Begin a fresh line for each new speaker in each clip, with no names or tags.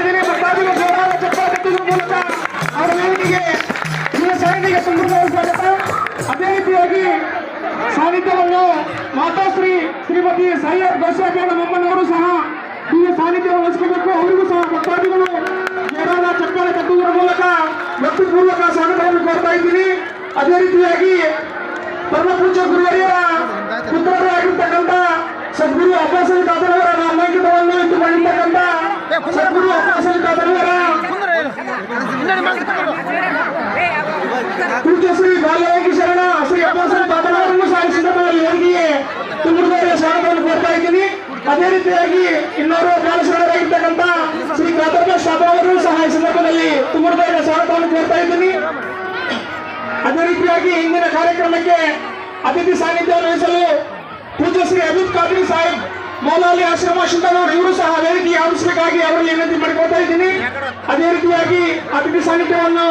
ಇದ್ದೀನಿ. ಭಕ್ತಾದಿಗಳು ಜೋರಾದ ಚಪ್ಪಾಳೆ ತಟ್ಟುವುದರ ಮೂಲಕ ಅವರ ವೇದಿಕೆಗೆ ಯುವ ಸಾಹಿತಿಗೆ ಸಂಪೂರ್ಣ ಸ್ವಾಗತ ಅದೇ ರೀತಿಯಾಗಿ ಸಾನ್ನಿಧ್ಯವನ್ನು ಮಾತಾಶ್ರೀ ಶ್ರೀಮತಿ ಸೈಯದ್ ಗೋಸಾಬಿ ಮೊಮ್ಮನವರು ಸಹ ಈ ಸಾನ್ನಿಧ್ಯವನ್ನು ವಹಿಸಿಕೋಬೇಕು. ಅವರಿಗೂ ಸಹ ಭಕ್ತಾದಿಗಳು ಜೋರಾದ ಚಪ್ಪಾಳೆ ಕಟ್ಟುವುದರ ಮೂಲಕ ಭಕ್ತಿಪೂರ್ವಕ ಸ್ವಾಗತವನ್ನು ಕೋರ್ತಾ ಇದ್ದೀನಿ. ಅದೇ ರೀತಿಯಾಗಿ ಪರಮ ಪೂಜ್ಯ ಗುರುವರಿಯರ ಪುತ್ರರಾಗಿರ್ತಕ್ಕಂಥ ಸದ್ಗುರು ಅಬ್ಬಾಸಲಿ ದಾದರವರ ನಾಮಾಂಕಿತವನ್ನು ಇಟ್ಟುಕೊಂಡಿರ್ತಕ್ಕಂಥ ಸದ್ಗುರು ಅಬ್ಬಾಸಲಿ ದಾದರವರ ಪೂಜ್ಯ ಶ್ರೀ ಬಾಲಯೋಗಿ ಶರಣ ಶ್ರೀ ಅಬ್ಬಾಸಲಿ ದಾದರವರನ್ನು ಸಹ ಈ ಸಂದರ್ಭದಲ್ಲಿ ವೇದಿಕೆಗೆ ತುಂಬುವುದರ ಸ್ವಾಗತವನ್ನು ಕೋರ್ತಾ ಇದ್ದೀನಿ ಅದೇ ರೀತಿಯಾಗಿ ಇನ್ನೋರ್ವ ಬಾಲಶರಣರಾಗಿರ್ತಕ್ಕಂಥ ಶ್ರೀ ಕಾತರ್ಕ ಶಾಪ ಅವರು ಸಹ ಈ ಸಂದರ್ಭದಲ್ಲಿ ತುಂಬುವುದರ ಸ್ವಾಗತವನ್ನು ಕೇಳ್ತಾ ಇದ್ದೀನಿ. ಅದೇ ರೀತಿಯಾಗಿ ಇಂದಿನ ಕಾರ್ಯಕ್ರಮಕ್ಕೆ ಅತಿಥಿ ಸಾನ್ನಿಧ್ಯ ವಹಿಸಲು ಪೂಜ್ಯ ಶ್ರೀ ಅಜಿತ್ ಖಾದ್ರಿ ಸಾಹೇಬ್, ಮೌಲಾಲಿ ಆಶ್ರಮ ಶಿಂದನವರು ಇವರು ಸಹ ವೇದಿಕೆ ಆಗಮಿಸಬೇಕಾಗಿ ಅವರಲ್ಲಿ ವಿನಂತಿ ಮಾಡಿಕೊಳ್ತಾ ಇದ್ದೀನಿ. ಅದೇ ರೀತಿಯಾಗಿ ಅತಿಥಿ ಸಾನ್ನಿಧ್ಯವನ್ನು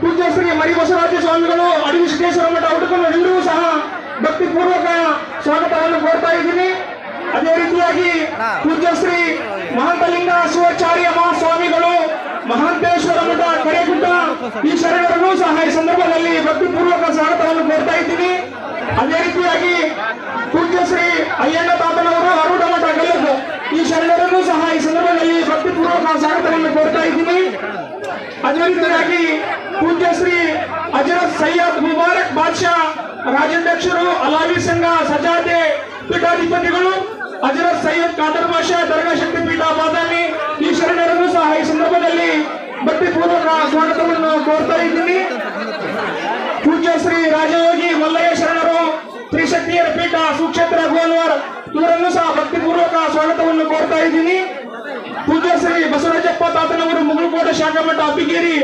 ಪೂಜ್ಯ ಶ್ರೀ ಮರಿ ಬಸವರಾಜ ಸ್ವಾಮಿಗಳು ಅಡಿ ವಿಶ್ವೇಶ್ವರ ಮಠ ಉಟ್ಕೊಂಡು ಇವರು ಸಹ ಭಕ್ತಿಪೂರ್ವಕ ಸ್ವಾಗತವನ್ನು ಕೋರ್ತಾ ಇದ್ದೀನಿ ಅದೇ ರೀತಿಯಾಗಿ ಪೂಜ್ಯ ಶ್ರೀ ಮಹಾಂತಲಿಂಗ ಶಿವಾಚಾರ್ಯ ಮಹಾಸ್ವಾಮಿಗಳು ಮಹಾಂತೇಶ್ವರ ಮಠ ಈ ಶರಣರನ್ನು ಸಹ ಈ ಸಂದರ್ಭದಲ್ಲಿ ಭಕ್ತಿಪೂರ್ವಕ ಸ್ವಾಗತವನ್ನು ಕೋರ್ತಾ ಇದ್ದೀನಿ ಅದೇ ರೀತಿಯಾಗಿ ಪೂಜ್ಯ ಶ್ರೀ ಅಯ್ಯಣ್ಣ ತಾತನವರು ಅರುಣ ಮಠ ಈ ಶರಣರನ್ನು ಸಹ ಈ ಸಂದರ್ಭದಲ್ಲಿ ಭಕ್ತಿಪೂರ್ವಕ ಸ್ವಾಗತವನ್ನು ಕೋರ್ತಾ ಇದ್ದೀನಿ ಅದೇ ರೀತಿಯಾಗಿ ಪೂಜ್ಯ ಶ್ರೀ ಅಜರತ್ ಸೈಯದ್ ಮುಬಾರಕ್ ಬಾದ್ಶಾ, ರಾಜ್ಯಾಧ್ಯಕ್ಷರು, ಅಲಾವಿ ಸಂಘ, ಸಜಾತೆ ಪೀಠಾಧಿಪತಿಗಳು ಅಜರತ್ ಸೈಯದ್ ಕಾದರ್ ಬಾಷಾ ದರ್ಗಾ ಶಕ್ತಿ ಪೀಠ ಬಾದಾಮಿ ಈ ಶರಣರನ್ನು ಸಹ ಈ ಸಂದರ್ಭದಲ್ಲಿ ಕೋರ್ತಾ ಇದ್ದೀನಿ ಪೂಜ್ಯ ಶ್ರೀ ರಾಜಯೋಗಿ ಮಲ್ಲಯ್ಯ ಶರಣರು ತ್ರಿಶಕ್ತಿಯರ ಪೀಠ, ಸುಕ್ಷೇತ್ರ ಗೋಲ್ವಾರ್ ಇವರನ್ನು ಸಹ ಭಕ್ತಿಪೂರ್ವಕ ಸ್ವಾಗತವನ್ನು ಕೋರ್ತಾ ಇದ್ದೀನಿ ಪೂಜ್ಯ ಶ್ರೀ ಬಸವರಾಜಪ್ಪ ತಾತನವರು, ಮುಗುಳುಕೋಟೆ ಶಾಖಾ ಮಠ ಅಬ್ಬಿಗೇರಿ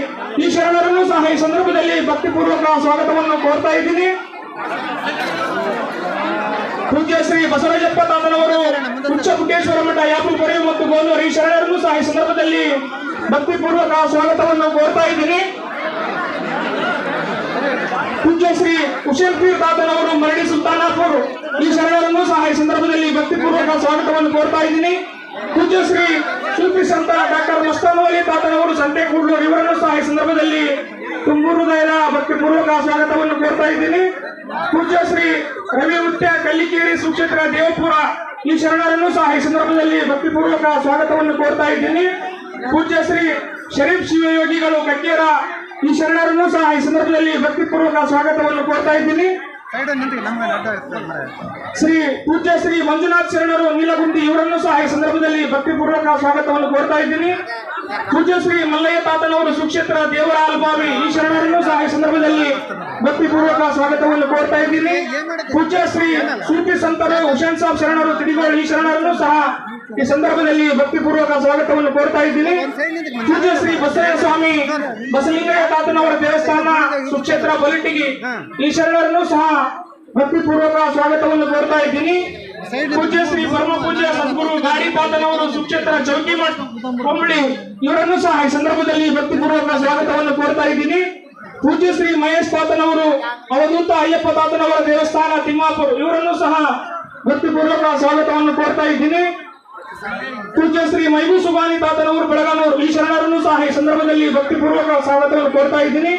ಈ ಶರಣರನ್ನು ಸಹ ಈ ಸಂದರ್ಭದಲ್ಲಿ ಭಕ್ತಿಪೂರ್ವಕ ಸ್ವಾಗತವನ್ನು ಕೋರ್ತಾ ಇದ್ದೀನಿ ಪೂಜ್ಯ ಶ್ರೀ ಬಸವರಾಜಪ್ಪ ತಾತನವರು, ಉಚ್ಚ ಮಠ ಮಠ ಯಾಪುಲ್ಪುರಿ ಮತ್ತು ಗೋಲೂರು, ಈ ಶರಣರನ್ನು ಸಹ ಈ ಸಂದರ್ಭದಲ್ಲಿ ಭಕ್ತಿಪೂರ್ವಕ ಸ್ವಾಗತವನ್ನು ಕೋರ್ತಾ ಇದ್ದೀನಿ ಪೂಜ್ಯ ಶ್ರೀ ಹುಷೇನ್ ಪೀರ್ ಮರಳಿ ಸುಲ್ತಾನಾಪುರ್ ಈ ಶರಣರನ್ನು ಸಹ ಈ ಸಂದರ್ಭದಲ್ಲಿ ಭಕ್ತಿಪೂರ್ವಕ ಸ್ವಾಗತವನ್ನು ಕೋರ್ತಾ ಇದ್ದೀನಿ. ಪೂಜ್ಯ ಶ್ರೀ ಸಂತ ಡಾಕ್ಟರ್ ಮಸ್ತಾನವಲಿ ತಾತನವರು ಸಂತೆಕೂಡ್ಲೂರು ಇವರನ್ನು ಸಹ ಈ ಸಂದರ್ಭದಲ್ಲಿ ತುಂಬೂರು ದಯದ ಭಕ್ತಿಪೂರ್ವಕ ಸ್ವಾಗತವನ್ನು ಕೋರ್ತಾ ಇದ್ದೀನಿ. ಪೂಜ್ಯ ಶ್ರೀ ರವಿ ಕಲ್ಲಿಕೇರಿ ಸುಕ್ಷೇತ್ರ ದೇವಪುರ ಈ ಶರಣರನ್ನು ಸಹ ಈ ಸಂದರ್ಭದಲ್ಲಿ ಭಕ್ತಿಪೂರ್ವಕ ಸ್ವಾಗತವನ್ನು ಕೋರ್ತಾ ಇದ್ದೀನಿ. ಪೂಜ್ಯ ಶ್ರೀ ಶರೀಫ್ ಶಿವಯೋಗಿಗಳು ಕಕ್ಕೇರ ಈ ಶರಣರನ್ನು ಸಹ ಈ ಸಂದರ್ಭದಲ್ಲಿ ಭಕ್ತಿಪೂರ್ವಕ ಸ್ವಾಗತವನ್ನು ಕೋರ್ತಾ ಇದ್ದೀನಿ. ಶ್ರೀ ಪೂಜ್ಯ ಶ್ರೀ ಮಂಜುನಾಥ್ ಶರಣರು ನೀಲಗುಂದಿ ಇವರನ್ನು ಸಹ ಈ ಸಂದರ್ಭದಲ್ಲಿ ಭಕ್ತಿಪೂರ್ವಕ ಸ್ವಾಗತವನ್ನು ಕೋರ್ತಾ ಇದ್ದೀನಿ. ಪೂಜ್ಯ ಮಲ್ಲಯ್ಯ ತಾತನವರು ಸುಕ್ಷೇತ್ರ ದೇವರ ಅಲ್ಪಾವಿ ಈ ಶರಣರನ್ನು ಸಹ ಈ ಸಂದರ್ಭದಲ್ಲಿ ಭಕ್ತಿಪೂರ್ವಕ ಸ್ವಾಗತವನ್ನು ಕೋರ್ತಾ ಇದ್ದೀನಿ ಪೂಜ್ಯ ಶ್ರೀ ಸಂತರ ಸಂತರು ಹುಸೇನ್ ಸಾಬ್ ಶರಣರು, ತಿಡಿಗೋಳು ಈ ಶರಣರನ್ನು ಸಹ ಈ ಸಂದರ್ಭದಲ್ಲಿ ಭಕ್ತಿಪೂರ್ವಕ ಸ್ವಾಗತವನ್ನು ಕೋರ್ತಾ ಇದ್ದೀನಿ ಪೂಜ್ಯ ಸ್ವಾಮಿ, ಬಸಲಿಂಗಯ್ಯ ತಾತನವರ ದೇವಸ್ಥಾನ, ಸುಕ್ಷೇತ್ರ ಬಲಿಟಿಗಿ ಈ ಶರಣರನ್ನು ಸಹ ಭಕ್ತಿಪೂರ್ವಕ ಸ್ವಾಗತವನ್ನು ಕೋರ್ತಾ ಇದ್ದೀನಿ ಪೂಜ್ಯ ಶ್ರೀ ಪರಮ ಪೂಜ್ಯ ಸದ್ಗುರು ಗಾಡಿಪಾತನವರು ಸುಕ್ಷೇತ್ರ ಚೌಕಿ ಕೊಂಬಳಿ ಇವರನ್ನು ಸಹ ಈ ಸಂದರ್ಭದಲ್ಲಿ ಭಕ್ತಿಪೂರ್ವಕ ಸ್ವಾಗತವನ್ನು ಕೋರ್ತಾ ಇದ್ದೀನಿ. ಪೂಜ್ಯ ಶ್ರೀ ಮಹೇಶ್ ಪಾತನವರು ಅವಧೂತ ಅಯ್ಯಪ್ಪ ತಾತನವರ ದೇವಸ್ಥಾನ ತಿಮ್ಮಾಪುರ, ಇವರನ್ನು ಸಹ ಭಕ್ತಿಪೂರ್ವಕ ಸ್ವಾಗತವನ್ನು ಕೋರ್ತಾ ಇದ್ದೀನಿ. ಪೂಜ್ಯ ಶ್ರೀ ಮೈಬೂ ಸುಬಾನಿ ತಾತನವರು ಬೆಳಗಾನವರು, ಈ ಶರಣರನ್ನು ಸಹ ಈ ಸಂದರ್ಭದಲ್ಲಿ ಭಕ್ತಿಪೂರ್ವಕ ಸ್ವಾಗತವನ್ನು ಕೋರ್ತಾ ಇದ್ದೀನಿ.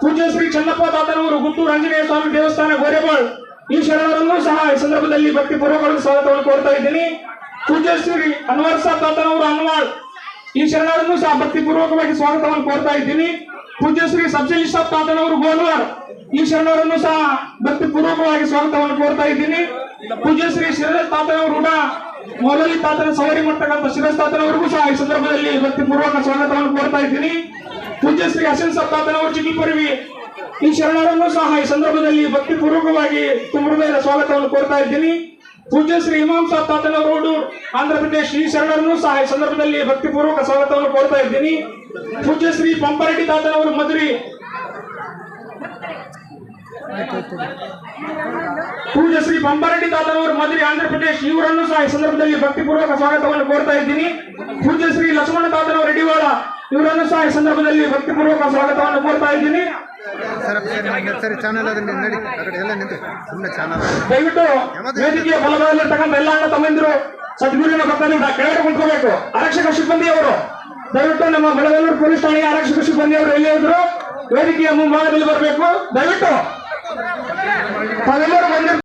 ಪೂಜ್ಯ ಶ್ರೀ ಚನ್ನಪ್ಪ ತಾತನವರು ಗುಂಟೂರು ಆಂಜನೇಯ ಸ್ವಾಮಿ ದೇವಸ್ಥಾನ, ಗೋರೆಬಾಳ್ ಈ ಶರಣರನ್ನು ಸಹ ಈ ಸಂದರ್ಭದಲ್ಲಿ ಭಕ್ತಿ ಪೂರ್ವಕವಾಗಿ ಸ್ವಾಗತವನ್ನು ಕೋರ್ತಾ ಇದ್ದೀನಿ. ಪೂಜ್ಯಶ್ರೀ ಅನ್ವರ್ ಸಾಬ್ ತಾತನವರು ಅನ್ವಾಳ್ ಈ ಶರಣರನ್ನು ಸಹ ಭಕ್ತಿ ಪೂರ್ವಕವಾಗಿ ಸ್ವಾಗತವನ್ನು ಕೋರ್ತಾ ಇದ್ದೀನಿ. ಪೂಜ್ಯಶ್ರೀ ಸಬ್ಜಲಿ ಸಾಬ್ ತಾತನವರು ಗೋಲ್ವಾರ್. ಈ ಶರಣರನ್ನು ಸಹ ಭಕ್ತಿ ಪೂರ್ವಕವಾಗಿ ಸ್ವಾಗತವನ್ನು ಕೋರ್ತಾ ಇದ್ದೀನಿ. ಪೂಜ್ಯಶ್ರೀ ಶಿರಸ್ ತಾತನವರು ಕೂಡ ಮೌಲವಿ ತಾತನ ಸವಾರಿ ಮಾಡ್ತಕ್ಕಂಥ ಶಿರಸ್ ತಾತನವರಿಗೂ ಸಹ ಈ ಸಂದರ್ಭದಲ್ಲಿ ಭಕ್ತಿ ಪೂರ್ವಕ ಸ್ವಾಗತವನ್ನು ಕೋರ್ತಾ ಇದ್ದೀನಿ. ಪೂಜ್ಯಶ್ರೀ ಹಸನ್ ಸಾಬ್ ತಾತನವರು ಚಿಕ್ಕಿಪುರವಿ ಈ ಶರಣರನ್ನು ಸಹ ಈ ಸಂದರ್ಭದಲ್ಲಿ ಭಕ್ತಿಪೂರ್ವಕವಾಗಿ ತುಂಬುವುದರ ಸ್ವಾಗತವನ್ನು ಕೋರ್ತಾ ಇದ್ದೀನಿ. ಪೂಜ್ಯ ಶ್ರೀ ಇಮಾಮ್ ಸಾಬ್ ತಾತನವರು ಆಂಧ್ರ ಪ್ರದೇಶ್ ಈ ಶರಣರನ್ನು ಸಹ ಈ ಸಂದರ್ಭದಲ್ಲಿ ಭಕ್ತಿಪೂರ್ವಕ ಸ್ವಾಗತವನ್ನು ಕೋರ್ತಾ ಇದ್ದೀನಿ. ಪೂಜ್ಯ ಶ್ರೀ ಪಂಪರೆಡ್ಡಿ ತಾತನವರು ಮಧುರಿ ಪೂಜ್ಯ ಶ್ರೀ ಪಂಪರೆಡ್ಡಿ ತಾತನವರು ಮಧುರಿ ಆಂಧ್ರ ಪ್ರದೇಶ್, ಇವರನ್ನು ಸಹ ಈ ಸಂದರ್ಭದಲ್ಲಿ ಭಕ್ತಿಪೂರ್ವಕ ಸ್ವಾಗತವನ್ನು ಕೋರ್ತಾ ಇದ್ದೀನಿ. ಪೂಜ್ಯ ಶ್ರೀ ಲಕ್ಷ್ಮಣ ತಾತನವರು ರೆಡ್ಡಿವಾಳ ಇವರನ್ನು ಸಹ ಈ ಸಂದರ್ಭದಲ್ಲಿ ಭಕ್ತಿಪೂರ್ವಕ ಸ್ವಾಗತವನ್ನು ಕೋರ್ತಾ ಇದ್ದೀನಿ.
ನಿಂತು
ತಮ್ಮಂದಿರು ಸದ್ಗುರುವಿನ ಕೆಳಗಡೆ ಕುಂತ್ಕೋಬೇಕು. ಆರಕ್ಷಕ ಸಿಬ್ಬಂದಿ ಅವರು. ದಯವಿಟ್ಟು ನಮ್ಮ ಬೆಳಗಲ್ಲೂರು ಪೊಲೀಸ್ ಠಾಣೆಯ ಆರಕ್ಷಕ ಸಿಬ್ಬಂದಿ ಅವರು ಎಲ್ಲೇ ಇದ್ರು? ವೇದಿಕೆಯ ಮುಂಭಾಗದಲ್ಲಿ ಬರಬೇಕು. ದಯವಿಟ್ಟು.